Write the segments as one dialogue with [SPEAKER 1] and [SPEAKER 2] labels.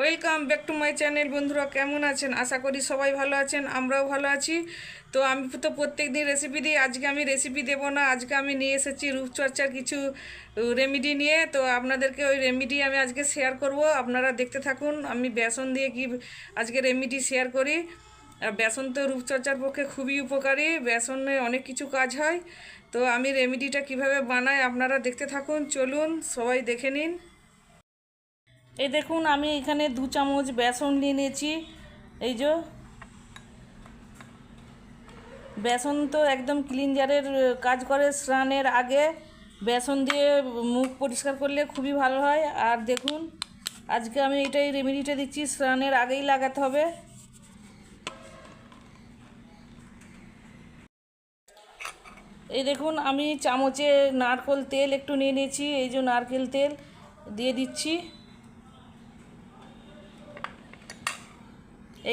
[SPEAKER 1] Welcome back to my channel. বন্ধুরা, কেমন আছেন? আশা করি সবাই ভালো আছেন, আমরাও ভালো আছি। তো আমি তো প্রত্যেক দিন রেসিপি দিই আজকে আমি রেসিপি দেব না, আজকে আমি নিয়ে এসেছি রূপচর্চার কিছু রেমিডি নিয়ে। তো আপনাদেরকে ওই রেমিডি আমি আজকে শেয়ার করব। আপনারা দেখতে থাকুন, আমি বেসন দিয়ে কি আজকে রেমিডি শেয়ার করি। আর বেসন তো রূপচর্চার পক্ষে খুবই উপকারী, বেসনে অনেক কিছু কাজ হয়। তো আমি রেমিডিটা কীভাবে বানাই আপনারা দেখতে থাকুন। চলুন, সবাই দেখে নিন। এই দেখুন, আমি এখানে দু চামচ বেসন নিয়ে নিয়েছি। এই যে, বেসন তো একদম ক্লিনজারের কাজ করে স্নানের আগে। বেসন দিয়ে মুখ পরিষ্কার করলে খুবই ভালো হয়। আর দেখুন, আজকে আমি এটাই রেমেডিটা দিচ্ছি, স্নানের আগেই লাগাতে হবে। এই দেখুন, আমি চামচে নারকোল তেল একটু নিয়ে নিয়েছি। এই যে নারকেল তেল দিয়ে দিচ্ছি।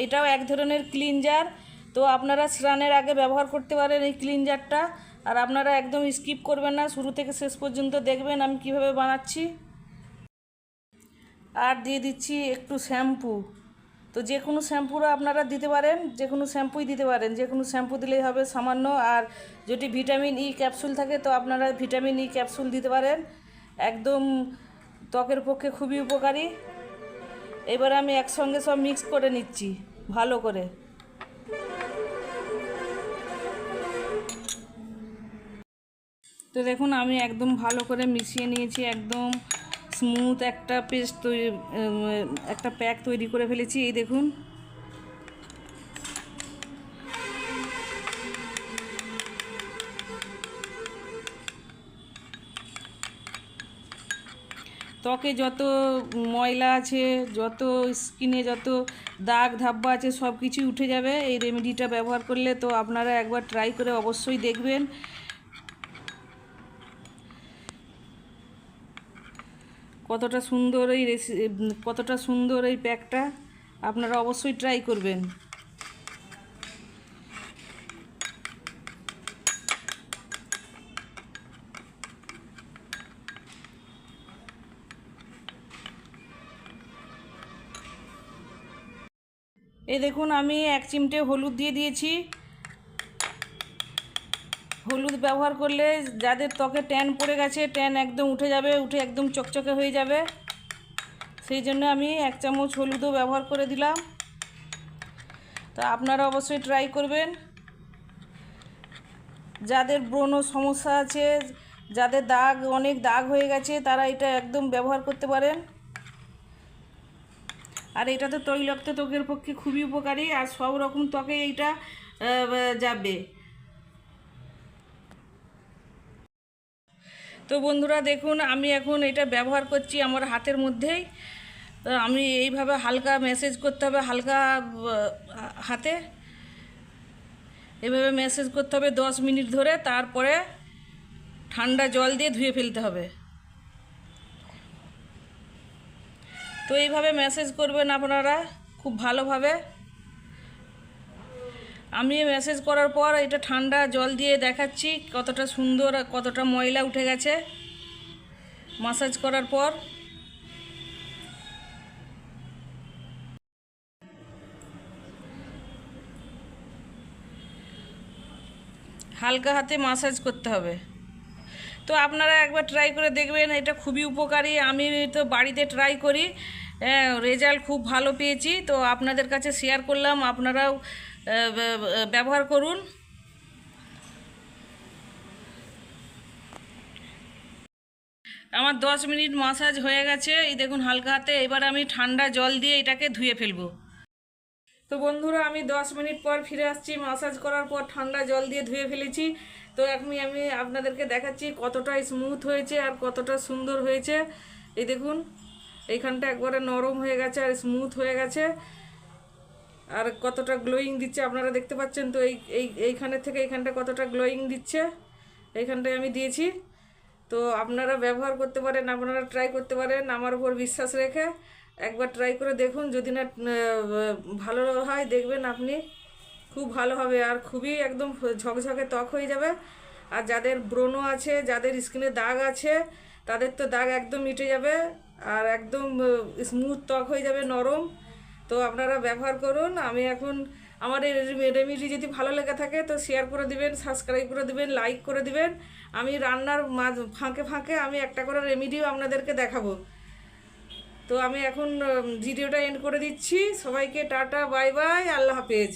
[SPEAKER 1] এইটাও এক ধরনের ক্লিনজার তো আপনারা স্নানের আগে ব্যবহার করতে পারেন এই ক্লিনজারটা আর আপনারা একদম স্কিপ করবেন না, শুরু থেকে শেষ পর্যন্ত দেখবেন আমি কীভাবে বানাচ্ছি। আর দিয়ে দিচ্ছি একটু শ্যাম্পু তো যে কোনো শ্যাম্পুরও আপনারা দিতে পারেন যে কোনো শ্যাম্পুই দিতে পারেন। যে কোনো শ্যাম্পু দিলেই হবে সামান্য। আর যদি ভিটামিন ই ক্যাপসুল থাকে, তো আপনারা ভিটামিন ই ক্যাপসুল দিতে পারেন। একদম ত্বকের পক্ষে খুবই উপকারী। এবার আমি একসঙ্গে সব মিক্স করে নিচ্ছি, ভালো করে। তো দেখুন, আমি একদম ভালো করে মিশিয়ে নিয়েছি, একদম স্মুথ একটা পেস্ট তৈরি একটা প্যাক তৈরি করে ফেলেছি, এই দেখুন। ত্বকে যত ময়লা আছে, যত স্কিনে যত দাগ ধাব্বা আছে, সব কিছুই উঠে যাবে। এই রেমেডিটা ব্যবহার করলে তো আপনারা একবার ট্রাই করে অবশ্যই দেখবেন। কতটা সুন্দর এই রেসি কতটা সুন্দর এই প্যাকটা আপনারা অবশ্যই ট্রাই করবেন। এই দেখুন, আমি এক চিমটে হলুদ দিয়ে দিয়েছি। হলুদ ব্যবহার করলে যাদের ত্বকে ট্যান পড়ে গেছে, ট্যান একদম উঠে যাবে, উঠে একদম চকচকে হয়ে যাবে। সেই জন্য আমি এক চামচ হলুদও ব্যবহার করে দিলাম। তা আপনারা অবশ্যই ট্রাই করবেন। যাদের ব্রণ সমস্যা আছে, যাদের দাগ, অনেক দাগ হয়ে গেছে, তারা এটা একদম ব্যবহার করতে পারেন। আর এটা তো তৈলাক্ত ত্বকের পক্ষে খুবই উপকারী, আর সব রকম ত্বকে এইটা যাবে। তো বন্ধুরা দেখুন, আমি এখন এটা ব্যবহার করছি আমার হাতের মধ্যেই। আমি এইভাবে হালকা মেসেজ করতে হবে, হালকা হাতে। এভাবে মেসেজ করতে হবে দশ মিনিট ধরে, তারপরে ঠান্ডা জল দিয়ে ধুয়ে ফেলতে হবে। তো এইভাবে মেসেজ করবেন আপনারা খুব ভালোভাবে। আমি মেসেজ করার পর এটা ঠান্ডা জল দিয়ে দেখাচ্ছি কতটা সুন্দর, কতটা ময়লা উঠে গেছে। মাসাজ করার পর। হালকা হাতে মাসাজ করতে হবে। তো আপনারা একবার ট্রাই করে দেখবেন, এটা খুবই উপকারী। আমি তো বাড়িতে ট্রাই করি রেজাল্ট খুব ভালো পেয়েছি। তো আপনাদের কাছে শেয়ার করলাম, আপনারাও ব্যবহার করুন। আমার দশ মিনিট মাসাজ হয়ে গেছে। এই দেখুন, হালকা হাতে, এবার আমি ঠান্ডা জল দিয়ে এটাকে ধুয়ে ফেলব। তো বন্ধুরা, আমি দশ মিনিট পর ফিরে আসছি। মাসাজ করার পর ঠান্ডা জল দিয়ে ধুয়ে ফেলেছি। তো এখন আমি আপনাদেরকে দেখাচ্ছি কতটা স্মুথ হয়েছে আর কতটা সুন্দর হয়েছে। এই দেখুন, এইখানটা একবারে নরম হয়ে গেছে আর স্মুথ হয়ে গেছে। আর কতটা গ্লোয়িং দিচ্ছে আপনারা দেখতে পাচ্ছেন তো, এই এই, এইখানের থেকে এইখানটা কতটা গ্লোয়িং দিচ্ছে, এইখানটায় আমি দিয়েছি। তো আপনারা ব্যবহার করতে পারেন, আপনারা ট্রাই করতে পারেন, আমার উপর বিশ্বাস রেখে। একবার ট্রাই করে দেখুন, যদি না ভালো হয় দেখবেন আপনি। খুব ভালো হবে আর খুবই একদম ঝকঝকে ত্বক হয়ে যাবে। আর যাদের ব্রণ আছে, যাদের স্কিনে দাগ আছে, তাদের তো দাগ একদম মিটে যাবে আর একদম স্মুথ ত্বক হয়ে যাবে, নরম। তো আপনারা ব্যবহার করুন। আমি এখন আমার এই রেমেডি যদি ভালো লেগে থাকে তো শেয়ার করে দিবেন সাবস্ক্রাইব করে দিবেন লাইক করে দিবেন। আমি রান্নার মাঝ, ফাঁকে ফাঁকে আমি একটা করে রেমেডিও আপনাদেরকে দেখাবো। তো আমি এখন ভিডিওটা এন্ড করে দিচ্ছি। সবাইকে টাটা বাই বাই আল্লাহ হাফেজ।